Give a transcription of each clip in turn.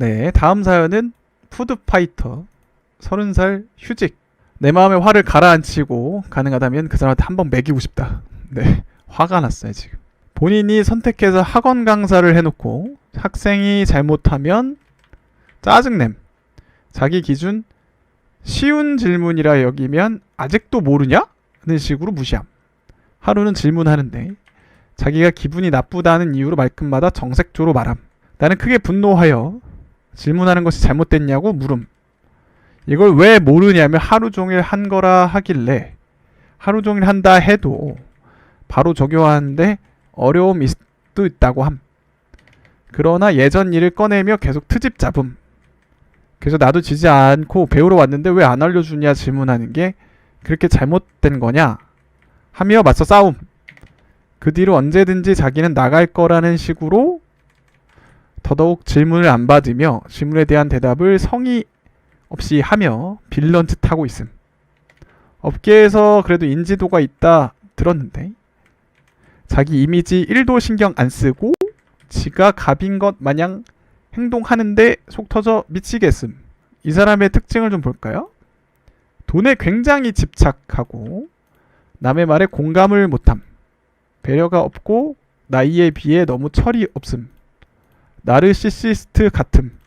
네, 다음 사연은 푸드파이터 30살 휴직. 내 마음의 화를 가라앉히고 가능하다면 그 사람한테 한 번 매기고 싶다. 네, 화가 났어요 지금. 본인이 선택해서 학원 강사를 해놓고 학생이 잘못하면 짜증냄. 자기 기준 쉬운 질문이라 여기면 아직도 모르냐? 는 식으로 무시함. 하루는 질문하는데 자기가 기분이 나쁘다는 이유로 말끝마다 정색조로 말함. 나는 크게 분노하여 질문하는 것이 잘못됐냐고 물음. 이걸 왜 모르냐면 하루 종일 한 거라 하길래 하루 종일 한다 해도 바로 적용하는데 어려움이 있- 또 있다고 함. 그러나 예전 일을 꺼내며 계속 트집 잡음. 그래서 나도 지지 않고 배우러 왔는데 왜 안 알려주냐 질문하는 게 그렇게 잘못된 거냐 하며 맞서 싸움. 그 뒤로 언제든지 자기는 나갈 거라는 식으로 더더욱 질문을 안 받으며 질문에 대한 대답을 성의 없이 하며 빌런 듯 하고 있음. 업계에서 그래도 인지도가 있다 들었는데 자기 이미지 1도 신경 안 쓰고 지가 갑인 것 마냥 행동하는데 속 터져 미치겠음. 이 사람의 특징을 좀 볼까요? 돈에 굉장히 집착하고 남의 말에 공감을 못함. 배려가 없고 나이에 비해 너무 철이 없음. 나르시시스트 같음.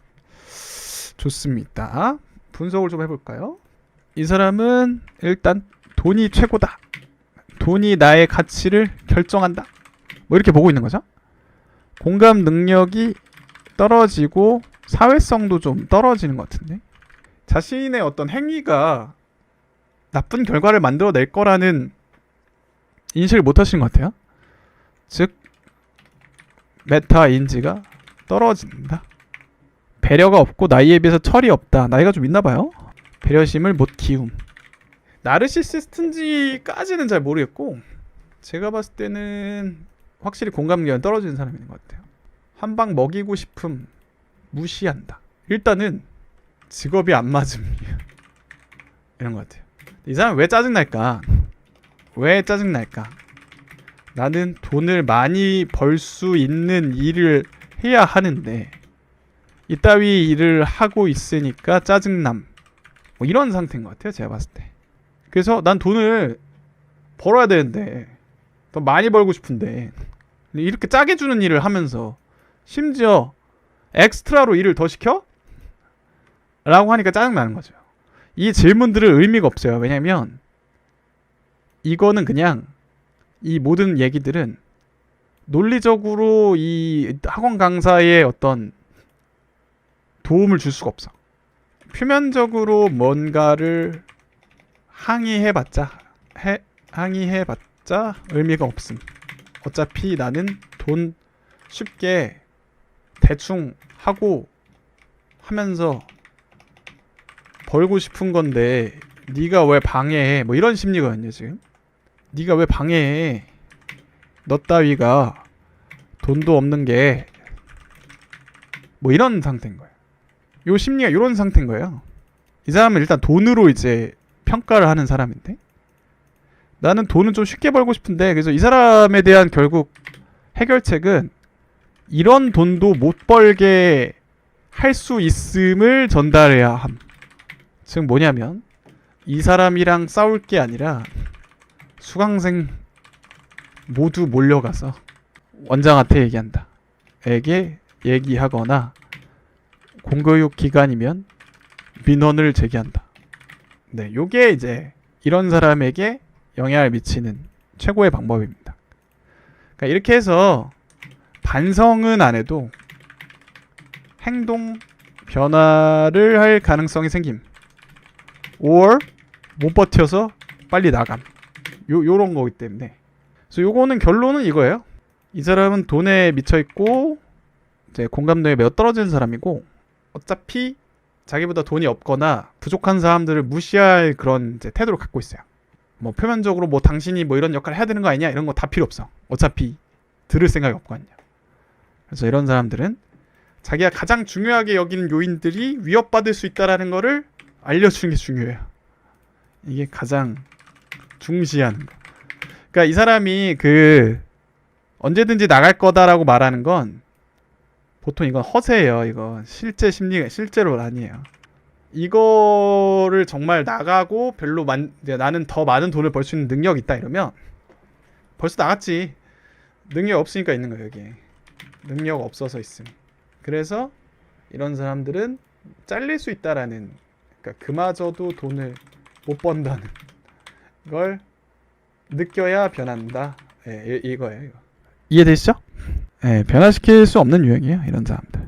좋습니다. 분석을 좀 해볼까요? 이 사람은 일단 돈이 최고다. 돈이 나의 가치를 결정한다. 뭐 이렇게 보고 있는 거죠. 공감 능력이 떨어지고 사회성도 좀 떨어지는 것 같은데. 자신의 어떤 행위가 나쁜 결과를 만들어낼 거라는 인식을 못 하시는 것 같아요. 즉, 메타 인지가 떨어진다. 배려가 없고 나이에 비해서 철이 없다. 나이가 좀 있나 봐요. 배려심을 못 키움. 나르시시스트인지까지는 잘 모르겠고 제가 봤을 때는 확실히 공감력이 떨어지는 사람인 것 같아요. 한 방 먹이고 싶음 무시한다. 일단은 직업이 안 맞음 이런 것 같아요. 이 사람 왜 짜증 날까? 왜 짜증 날까? 나는 돈을 많이 벌 수 있는 일을 해야 하는데 이따위 일을 하고 있으니까 짜증남. 뭐 이런 상태인 것 같아요 제가 봤을 때. 그래서 난 돈을 벌어야 되는데 더 많이 벌고 싶은데 이렇게 짜게 주는 일을 하면서 심지어 엑스트라로 일을 더 시켜? 라고 하니까 짜증나는 거죠. 이 질문들은 의미가 없어요. 왜냐면 이거는 그냥 이 모든 얘기들은 논리적으로 이 학원 강사의 어떤 도움을 줄 수가 없어. 표면적으로 뭔가를 항의해봤자 해, 항의해봤자 의미가 없음. 어차피 나는 돈 쉽게 대충 하고 하면서 벌고 싶은 건데 네가 왜 방해해? 뭐 이런 심리거든요 지금. 네가 왜 방해해? 너 따위가 돈도 없는 게 뭐 이런 상태인 거예요. 요 심리가 이런 상태인 거예요. 이 사람은 일단 돈으로 이제 평가를 하는 사람인데 나는 돈은 좀 쉽게 벌고 싶은데 그래서 이 사람에 대한 결국 해결책은 이런 돈도 못 벌게 할 수 있음을 전달해야 함. 즉 뭐냐면 이 사람이랑 싸울 게 아니라 수강생 모두 몰려가서 원장한테 얘기한다. 에게 얘기하거나 공교육 기간이면 민원을 제기한다. 네, 요게 이제 이런 사람에게 영향을 미치는 최고의 방법입니다. 그러니까 이렇게 해서 반성은 안 해도 행동 변화를 할 가능성이 생김. or 못 버텨서 빨리 나감. 요 요런 거기 때문에. 그래서 요거는 결론은 이거예요. 이 사람은 돈에 미쳐 있고 이제 공감력이 매우 떨어지는 사람이고 어차피 자기보다 돈이 없거나 부족한 사람들을 무시할 그런 이제 태도를 갖고 있어요. 뭐 표면적으로 뭐 당신이 뭐 이런 역할을 해야 되는 거 아니냐 이런 거 다 필요 없어. 어차피 들을 생각이 없거든요. 그래서 이런 사람들은 자기가 가장 중요하게 여기는 요인들이 위협받을 수 있다라는 거를 알려주는 게 중요해요. 이게 가장 중시하는 거. 그러니까 이 사람이 그 언제든지 나갈 거다라고 말하는 건 보통 이건 허세예요. 이건 실제 심리가 실제로 아니에요. 이거를 정말 나가고 별로 만, 나는 더 많은 돈을 벌 수 있는 능력 이 있다 이러면 벌써 나갔지. 능력 없으니까 있는 거예요 여기. 능력 없어서 있음. 그래서 이런 사람들은 잘릴 수 있다라는 그러니까 그마저도 돈을 못 번다는 걸 느껴야 변한다. 예, 이- 이거예요. 이거. 이해되시죠? 예, 변화시킬 수 없는 유형이에요. 이런 사람들.